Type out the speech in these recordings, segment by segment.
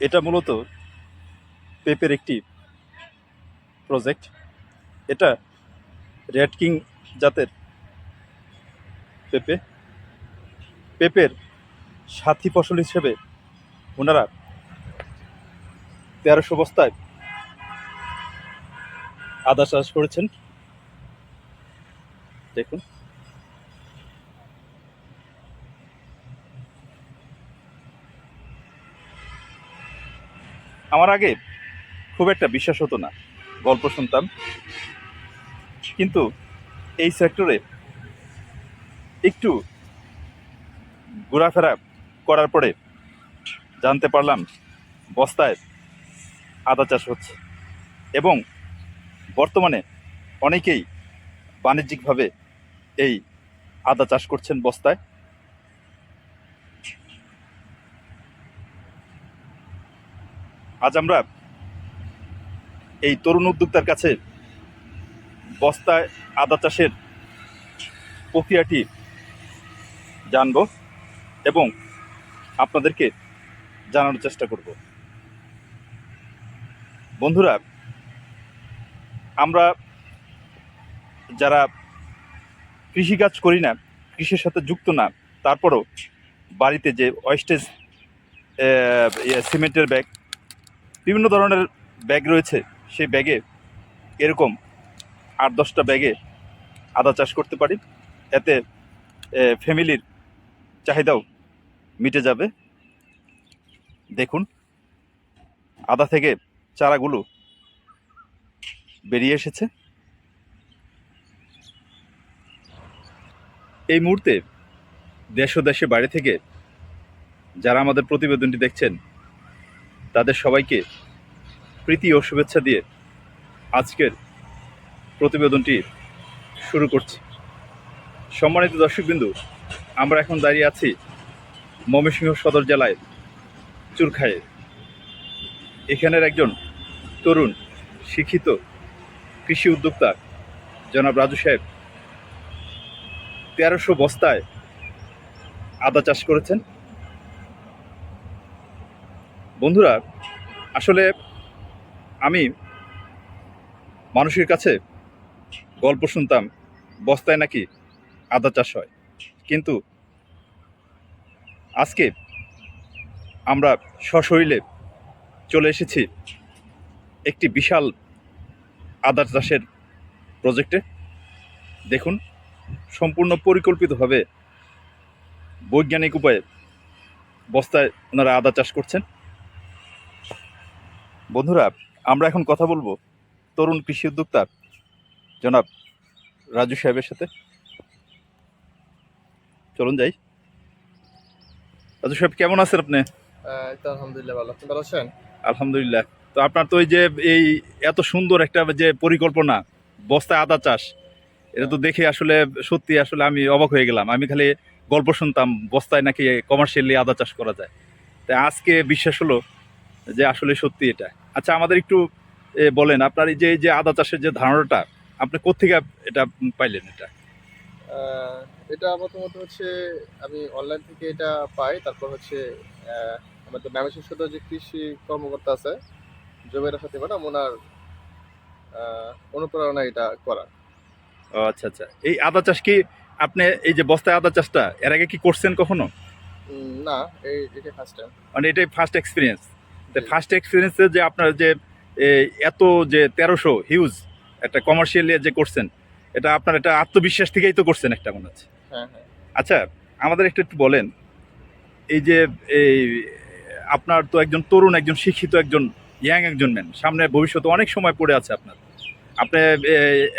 এটা মূলত পেপের একটি প্রজেক্ট এটা রেড কিং জাতের পেঁপে। পেঁপের সাথী ফসল হিসেবে ওনারা তেরোশো বস্তায় আদা চাষ করেছেন। দেখুন। আমার আগে খুব একটা বিশ্বাস হতো না, গল্প শুনতাম। কিন্তু এই সেক্টরে একটু ঘোরাফেরা করার পরে জানতে পারলাম বস্তায় আদা চাষ হচ্ছে এবং বর্তমানে অনেকেই বাণিজ্যিকভাবে এই আদা চাষ করছেন বস্তায়। আজ আমরা এই তরুণ উদ্যোক্তার কাছে বস্তায় আদা চাষের প্রক্রিয়াটি জানব এবং আপনাদেরকে জানানোর চেষ্টা করব। বন্ধুরা, আমরা যারা কৃষিকাজ করি না, কৃষির সাথে যুক্ত না, তারপরও বাড়িতে যে ওয়েস্টেজ সিমেন্টের ব্যাগ বিভিন্ন ধরনের ব্যাগ রয়েছে, সেই ব্যাগে এরকম আট দশটা ব্যাগে আদা চাষ করতে পারি। এতে ফ্যামিলির চাহিদাও মিটে যাবে। দেখুন, আদা থেকে চারাগুলো বেরিয়ে এসেছে। এই মুহূর্তে দেশ ও দেশে বাইরে থেকে যারা আমাদের প্রতিবেদনটি দেখছেন তাদের সবাইকে প্রীতি ও শুভেচ্ছা দিয়ে আজকের প্রতিবেদনটি শুরু করছি। সম্মানিত দর্শকবিন্দু, আমরা এখন দাঁড়িয়ে আছি ময়মনসিংহ সদর জেলায় চুরখায়ে এখানের একজন তরুণ, শিক্ষিত কৃষি উদ্যোক্তা জনাব রাজু সাহেব তেরোশো বস্তায় আদা চাষ করেছেন। বন্ধুরা, আসলে আমি মানুষের কাছে গল্প শুনতাম, বস্তায় নাকি আদা চাষ হয়। কিন্তু আজকে আমরা সশরীরে চলে এসেছি একটি বিশাল আদা চাষের প্রজেক্টে দেখুন, সম্পূর্ণ পরিকল্পিতভাবে বৈজ্ঞানিক উপায়ে বস্তায় ওনারা আদা চাষ করছেন। বন্ধুরা আমরা এখন কথা বলব তরুণ কৃষি উদ্যোক্তা জনাব রাজু সাহেবের সাথে। চলুন যাই। রাজু সাহেব কেমন আছেন আপনি? আলহামদুলিল্লাহ ভালো আপনি ভালো আছেন? আলহামদুলিল্লাহ। তো আপনার তো ওই যে এই এত সুন্দর একটা যে পরিকল্পনা বস্তায় আদা চাষ এটা তো দেখে আসলে সত্যি আসলে আমি অবাক হয়ে গেলাম। আমি খালি গল্প শুনতাম বস্তায় নাকি কমার্শিয়ালি আদা চাষ করা যায়। তাই আজকে বিশ্বাস হলো যে আসলে সত্যি এটা। আচ্ছা আমাদের একটু বলেন আপনার এই যে এই যে আদা চাষের যে ধারণাটা আপনি কোথেকে এটা পাইলেন এটা? এটা প্রথমত হচ্ছে আমি অনলাইন থেকে এটা পাই তারপর হচ্ছে আমাদের ময়মনসিংহ সদর যে কৃষি কর্মকর্তা আছে জমির সাথে ম্যাডাম ওনার অনুপ্রেরণা এটা করা। ও আচ্ছা আচ্ছা। এই আদা চাষ কি আপনি এই যে বস্তায় আদা চাষটা এর আগে কি করছেন কখনো? না এই এটা ফার্স্ট টাইম মানে এটাই ফার্স্ট এক্সপিরিয়েন্স ফার্স্ট এক্সপিরিয়েন্সে যে আপনার যে এত যে তেরোশো হিউজ একটা কমার্শিয়ালি যে করছেন এটা আপনার এটা আত্মবিশ্বাস থেকেই তো করছেন একটা মনে হচ্ছে। হ্যাঁ হ্যাঁ। আচ্ছা আমাদের একটু একটু বলেন এই যে এই আপনার তো একজন তরুণ একজন শিক্ষিত একজন ইয়াং একজন ম্যান সামনে ভবিষ্যতে অনেক সময় পড়ে আছে আপনার। আপনি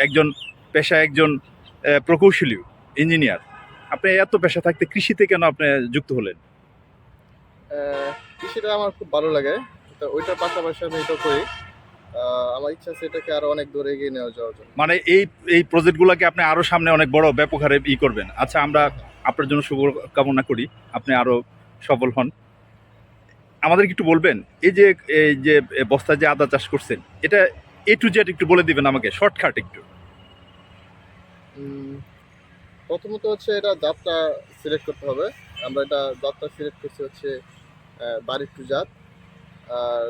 একজন পেশা একজন প্রকৌশলী ইঞ্জিনিয়ার আপনি এত পেশা থাকতে কৃষিতে কেন আপনি যুক্ত হলেন? কৃষিটা আমার খুব ভালো লাগে। তো ওইটার পাশাপাশি আমি এটা করি। আমার ইচ্ছা আছে এটাকে আরও অনেক দূরে এগিয়ে নিয়ে যাওয়ার জন্য। মানে এই এই প্রজেক্টগুলোকে আপনি আরও সামনে অনেক বড় ব্যাপক হারে ই করবেন। আচ্ছা আমরা আপনার জন্য শুভ কামনা করি। আপনি আরও সফল হন। আমাদের একটু বলবেন এই যে এই যে বস্তায় যে আদা চাষ করছেন এটা এ টু জেড একটু বলে দিবেন আমাকে শর্টকাট একটু। প্রথমত হচ্ছে এটা জাতটা সিলেক্ট করতে হবে। আমরা এটা জাতটা সিলেক্ট করছি হচ্ছে বাড়ির টু জাত আর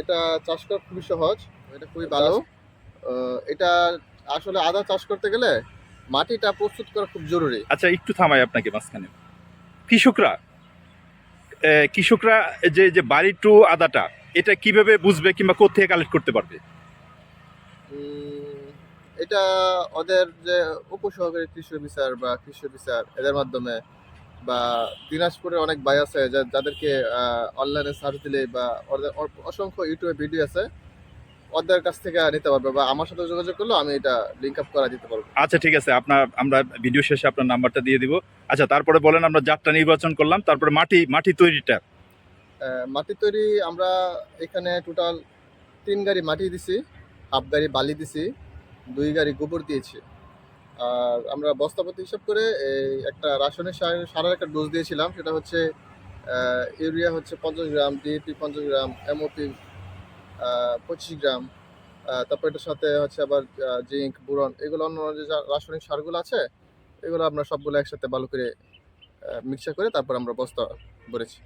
এটা চাষ করা খুবই সহজ এটা খুবই ভালো। এটা আসলে আদা চাষ করতে গেলে মাটিটা প্রস্তুত করা খুব জরুরি। আচ্ছা একটু থামাই আপনাকে মাঝখানে। কৃষকরা কৃষকরা যে যে বাড়ি টু আদাটা এটা কীভাবে বুঝবে কিংবা কোথেকে কালেক্ট করতে পারবে? এটা ওদের যে উপসহকারী কৃষি অফিসার বা কৃষি অফিসার এদের মাধ্যমে বা দিনাজপুরে অনেক ভাই আছে যাদেরকে অনলাইনে সার্চ দিলে বা অসংখ্য ইউটিউবে ভিডিও আছে ওদের কাছ থেকে নিতে পারবে বা আমার সাথে যোগাযোগ করলে আমি এটা লিঙ্ক আপ করা দিতে পারব। আচ্ছা ঠিক আছে। আপনার আমরা ভিডিও শেষে আপনার নাম্বারটা দিয়ে দিব। আচ্ছা তারপরে বলেন আমরা জাতটা নির্বাচন করলাম তারপরে মাটি মাটি তৈরিটা। মাটি তৈরি আমরা এখানে টোটাল তিন গাড়ি মাটি দিছি হাফ গাড়ি বালি দিছি দুই গাড়ি গোবর দিয়েছি। আর আমরা বস্তাপতি হিসাব করে এই একটা রাসায়নিক সার, সারের একটা ডোজ দিয়েছিলাম। সেটা হচ্ছে ইউরিয়া হচ্ছে পঞ্চাশ গ্রাম ডিএপি পঞ্চাশ গ্রাম এমওপি পঁচিশ গ্রাম তারপর এটার সাথে হচ্ছে আবার জিঙ্ক বুরন এগুলো অন্য যা রাসায়নিক সারগুলো আছে, এগুলো আমরা সবগুলো একসাথে ভালো করে মিক্সার করে তারপর আমরা বস্তা ভরেছি।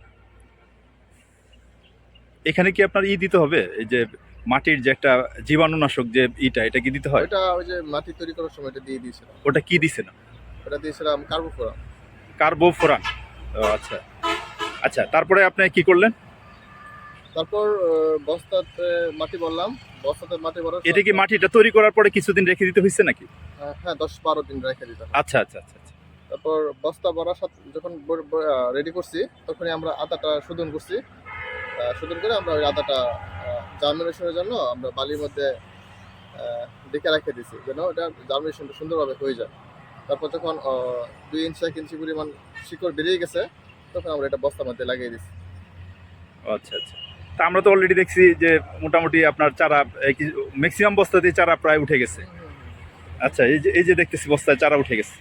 এখানে কি আপনার ই দিতে হবে? এই যে মাটির যে একটা জীবাণুনাশক যে ইটা এটা কি দিতে হয়? ওইটা ওই যে মাটি তৈরি করার সময় এটা দিয়ে দিয়েছিলাম। ওটা কি দিছে না? ওটা দিয়েছিলাম কার্বোফোরাম। কার্বোফোরান ও আচ্ছা। আচ্ছা তারপরে আপনি কি করলেন? তারপর বস্তাতে মাটি বললাম বস্তাতে মাটি ভরার এটা কি মাটিটা তৈরি করার পরে কিছুদিন রেখে দিতে হয়েছে নাকি? হ্যাঁ দশ বারো দিন রেখে দিতাম আচ্ছা আচ্ছা আচ্ছা আচ্ছা। তারপর বস্তা ভরার সাথে যখন রেডি করছি তখনই আমরা আদাটা শোধন করছি। শোধন করে আমরা ওই আদাটা জার্মিনেশনের জন্য আমরা বালির মধ্যে ডেকে রেখে দিছি যেন ওটা জার্মিনেশনটা সুন্দরভাবে হয়ে যায়। তারপর যখন দুই ইঞ্চি এক ইঞ্চি পরিমাণ শিকড় বেরিয়ে গেছে তখন আমরা এটা বস্তার মধ্যে লাগিয়ে দিছি আচ্ছা আচ্ছা। তা আমরা তো অলরেডি দেখছি যে মোটামুটি আপনার চারা ম্যাক্সিমাম বস্তাতে চারা প্রায় উঠে গেছে। আচ্ছা এই যে এই যে দেখতেছি বস্তায় চারা উঠে গেছে।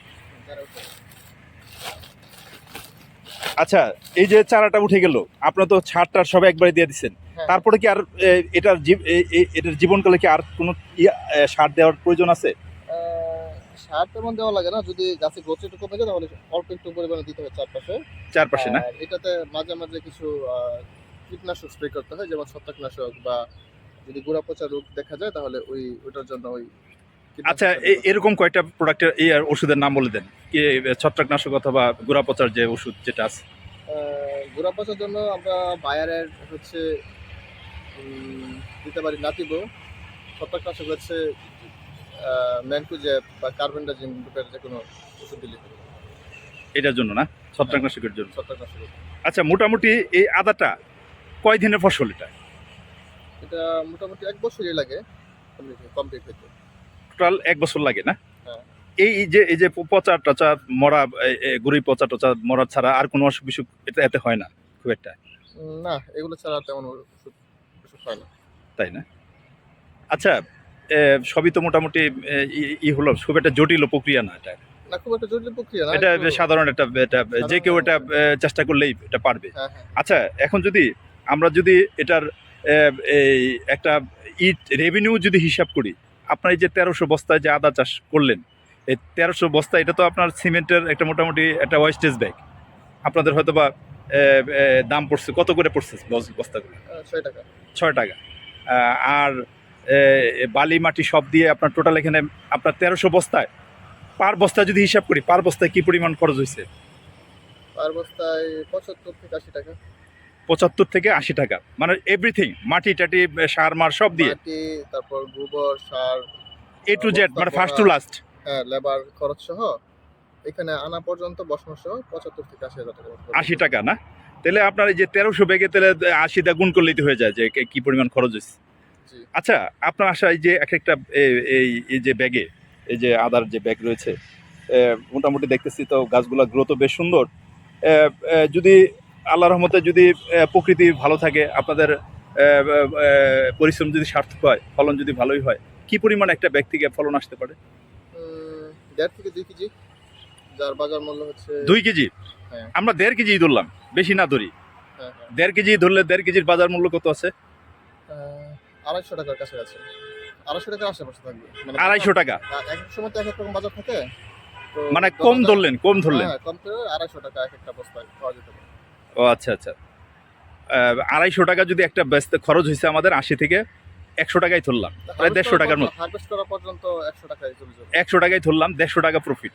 আচ্ছা এই যে চারাটা উঠে গেল আপনার তো ছাড়টার সব একবারে দিয়ে দিচ্ছেন হ্যাঁ। তারপরে কি আর এটার এটার জীবনকালে কি আর কোনো সার দেওয়ার প্রয়োজন আছে সার তেমন দেওয়া লাগে না যদি গাছে গ্রোথ একটু কমে যায় তাহলে অল্প একটু পরিমাণে দিতে হবে চারপাশে চারপাশে না এটাতে মাঝে মাঝে কিছু কীটনাশক স্প্রে করতে হয় যেমন ছত্রাকনাশক বা যদি গোড়া পচা রোগ দেখা যায় তাহলে ওই ওটার জন্য ওই আচ্ছা। এরকম কয়টা প্রোডাক্টের এই আর ওষুধের নাম বলে দেন ছত্রাকনাশক অথবা গোড়া পচার যে ওষুধ যেটা আছে? গোড়া পচার জন্য আমরা বায়ারের হচ্ছে দিতে পারি নাতিবো। ছত্রাকনাশক হচ্ছে ম্যানকুজেব বা কার্বেন্ডাজিম গ্রুপের যে কোনো ওষুধ দিলে। এটার জন্য না? ছত্রাকনাশকের জন্য? ছত্রাকনাশক আচ্ছা মোটামুটি এই আদাটা কয় দিনের ফসল এটা? এটা মোটামুটি এক বছরই লাগে কমপ্লিট হতে টোটাল এক বছর লাগে না? হ্যাঁ। এই যে এই যে পচা টচা মরা গুড়ি পচা টচা মরা ছাড়া আর কোনো অসুখ বিসুখ এটা এতে হয় না খুব একটা? না এগুলো ছাড়া তেমন ওষুধ হয় না। তাই না? আচ্ছা সবই তো মোটামুটি ই- হলো খুব একটা জটিল প্রক্রিয়া না এটা। না খুব একটা জটিল প্রক্রিয়া না এটা সাধারণ একটা এটা যে কেউ এটা চেষ্টা করলেই এটা পারবে। হ্যাঁ হ্যাঁ। আচ্ছা এখন যদি আমরা যদি এটার এই একটা ইট রেভিনিউ যদি হিসাব করি আপনার এই যে তেরোশো বস্তায় যে আদা চাষ করলেন এই তেরোশো বস্তা এটা তো আপনার সিমেন্টের একটা মোটামুটি একটা ওয়েস্টেজ ব্যাগ আপনাদের হয়তো বা দাম পড়ছে কত করে পড়ছে বস্তাগুলো? ছয় টাকা। ছয় টাকা। আর বালি মাটি সব দিয়ে আপনার টোটাল এখানে আপনার তেরোশো বস্তায় পার বস্তায় যদি হিসাব করি পার বস্তায় কি পরিমাণ খরচ হয়েছে আর বস্তায় পঁচাত্তর থেকে আশি টাকা। পঁচাত্তর থেকে আশি টাকা। মানে এভরিথিং মাটি টাটি সার মার সব দিয়ে। তারপর গোবর সার এ টু জেড মানে ফার্স্ট টু লাস্ট হ্যাঁ লেবার খরচ সহ এখানে আনা পর্যন্ত বসানো সহ পঁচাত্তর থেকে আশি হাজার টাকা আশি টাকা না? তাহলে আপনার এই যে তেরোশো ব্যাগে তাহলে আশিটা গুণ করলেই তো হয়ে যায় যে কে- পরিমাণ খরচ হয়েছে। আচ্ছা আপনার আশা এই যে এক একটা এই এই যে ব্যাগে এই যে আদার যে ব্যাগ রয়েছে মোটামুটি দেখতেছি তো গাছগুলো গ্রোথ বেশ সুন্দর। যদি আল্লাহ রহমতে যদি প্রকৃতি ভালো থাকে আপনাদের পরিশ্রম যদি সার্থক হয় ফলন যদি ভালোই হয় কি পরিমাণ একটা ব্যাগ থেকে ফলন আসতে পারে? দেড় থেকে দুই কেজি। যার বাজার মূল্য হচ্ছে দুই কেজি? হ্যাঁ। আমরা দেড় কেজি ধরলাম বেশি না ধরি। হ্যাঁ, হ্যাঁ। দেড় কেজি ধরলে দেড় কেজির বাজার মূল্য কত আছে? আড়াইশো টাকার কাছে আছে আড়াইশো টাকার আশেপাশে থাকবে। মানে আড়াইশো টাকা? এক সময় তো এক এক রকম বাজার থাকে। মানে কম ধরলেন কম ধরলেন। হ্যাঁ কম আড়াইশো টাকা এক একটা বস্তায় পাওয়া যেতে পারে। ও আচ্ছা আচ্ছা। আড়াইশো টাকা যদি একটা ব্যস্ত খরচ হয়েছে আমাদের আশি থেকে একশো টাকাই ধরলাম প্রায় দেড়শো টাকার মতো। পর্যন্ত একশো টাকায় টাকায় ধরলাম দেড়শো টাকা প্রফিট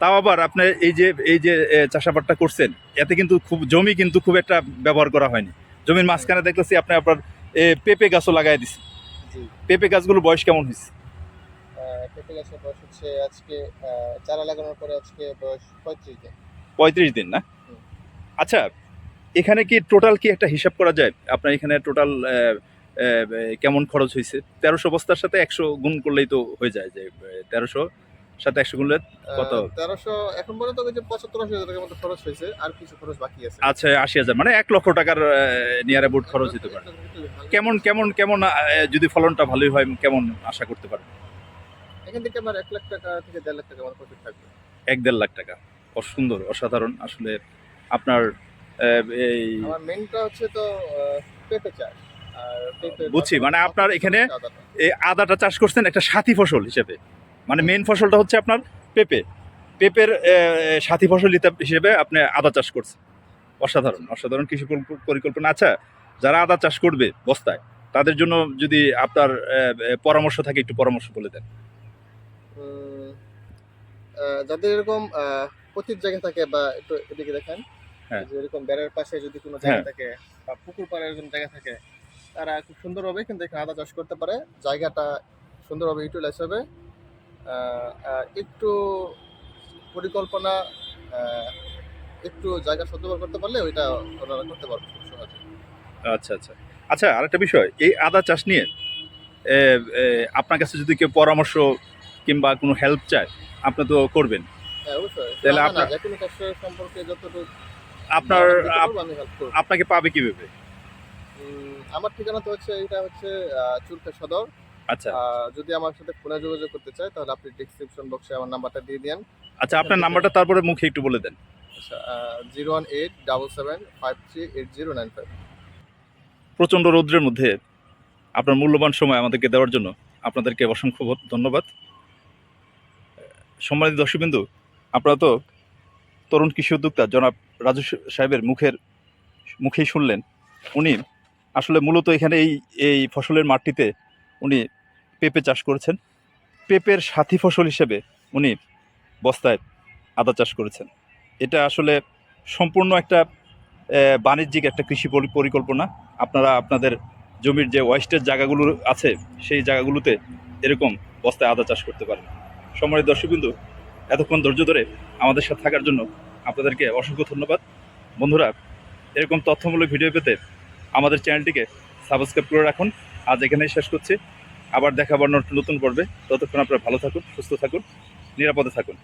তাও আবার আপনি এই যে এই যে চাষাবাদটা করছেন এতে কিন্তু খুব জমি কিন্তু খুব একটা ব্যবহার করা হয়নি। জমির মাঝখানে দেখতেছি আপনি আপনার পেঁপে গাছও লাগাই জি। পেঁপে গাছগুলোর বয়স কেমন হয়েছে? পেঁপে গাছের বয়স হচ্ছে আজকে চারা লাগানোর পরে আজকে বয়স পঁয়ত্রিশ দিন। পঁয়ত্রিশ দিন না? আচ্ছা এখানে কি টোটাল কি একটা হিসাব করা যায়? আপনার এখানে টোটাল কেমন খরচ হয়েছে তেরোশো বস্তার সাথে একশো গুণ করলেই তো হয়ে যায় যে তেরোশো সাথে একশো গুণলে কত? তেরোশো এখন পর্যন্ত যে পঁচাত্তর আশি হাজার টাকার মতো খরচ হয়েছে আর কিছু খরচ বাকি আছে। আচ্ছা আশি হাজার মানে এক লক্ষ টাকার নিয়ার অ্যাবাউট খরচ হতে পারে। কেমন কেমন কেমন যদি ফলনটা ভালোই হয় কেমন আশা করতে পারে এখান থেকে আমার এক লাখ টাকা থেকে দেড় লাখ টাকা আমার প্রফিট থাকবে। এক দেড় লাখ টাকা। অসুন্দর অসাধারণ। আসলে আপনার এই আমার মেনটা হচ্ছে তো পেঁপে চাষ। বুঝছি, মানে আপনার এখানে। এই আদাটা চাষ করছেন একটা সাথী ফসল হিসেবে মানে মেন ফসলটা হচ্ছে আপনার পেঁপে পেঁপের সাথী ফসল হিসেবে আপনি আদা চাষ করছেন অসাধারণ অসাধারণ কৃষি পরিকল্পনা আচ্ছা যারা আদা চাষ করবে বস্তায় তাদের জন্য যদি আপনার পরামর্শ থাকে একটু পরামর্শ বলে দেন যাদের এরকম পতিত জায়গা থাকে বা একটু এদিকে দেখেন হ্যাঁ। যে এরকম বেড়ার পাশে যদি কোনো জায়গা হ্যাঁ। থাকে বা পুকুর পাড়ে এরকম জায়গা থাকে তারা খুব সুন্দরভাবে কিন্তু এখানে আদা চাষ করতে পারে। জায়গাটা সুন্দরভাবে ইউটিলাইজ হবে। একটু পরিকল্পনা একটু জায়গা সদ্ব্যবহার করতে পারলে ওইটা ওনারা করতে পারবে খুব সহজে। আচ্ছা আচ্ছা। আচ্ছা আরেকটা বিষয় এই আদা চাষ নিয়ে আপনার কাছে যদি কেউ পরামর্শ কিংবা কোনো হেল্প চায় আপনি তো করবেন। হ্যাঁ তাহলে আপনার- সম্পর্কে যতটুকু আপনার আপনাকে পাবে কীভাবে? আমার ঠিকানা তো হচ্ছে এটা হচ্ছে চুরকা সদর। আচ্ছা। যদি আমার সাথে ফোনে যোগাযোগ করতে চায় তাহলে আপনি ডিসক্রিপশন বক্সে আমার নাম্বারটা দিয়ে দিন আচ্ছা আপনার নাম্বারটা তারপরে মুখে একটু বলে দেন। আচ্ছা zero one eight double seven five three eight zero nine five প্রচণ্ড রৌদ্রের মধ্যে আপনার মূল্যবান সময় আমাদেরকে দেওয়ার জন্য আপনাদেরকে অসংখ্য ধন্যবাদ। সম্মানিত দর্শকবিন্দু আপনারা তো তরুণ কৃষি উদ্যোক্তা জনাব রাজু সাহেবের মুখের মুখেই শুনলেন। উনি আসলে মূলত এখানে এই এই ফসলের মাটিতে উনি পেঁপে চাষ করেছেন। পেঁপের সাথী ফসল হিসেবে উনি বস্তায় আদা চাষ করেছেন। এটা আসলে সম্পূর্ণ একটা বাণিজ্যিক একটা কৃষি পরিকল্পনা। আপনারা আপনাদের জমির যে ওয়েস্টের জায়গাগুলো আছে, সেই জায়গাগুলোতে এরকম বস্তায় আদা চাষ করতে পারেন। সম্মানিত দর্শকবিন্দু, এতক্ষণ ধৈর্য ধরে আমাদের সাথে থাকার জন্য আপনাদেরকে অসংখ্য ধন্যবাদ। বন্ধুরা, এরকম তথ্যমূলক ভিডিও পেতে আমাদের চ্যানেলটিকে সাবস্ক্রাইব করে রাখুন। আজ এখানেই শেষ করছি। আবার দেখাবার নতুন পর্বে। ততক্ষণ আপনারা ভালো থাকুন, সুস্থ থাকুন, নিরাপদে থাকুন।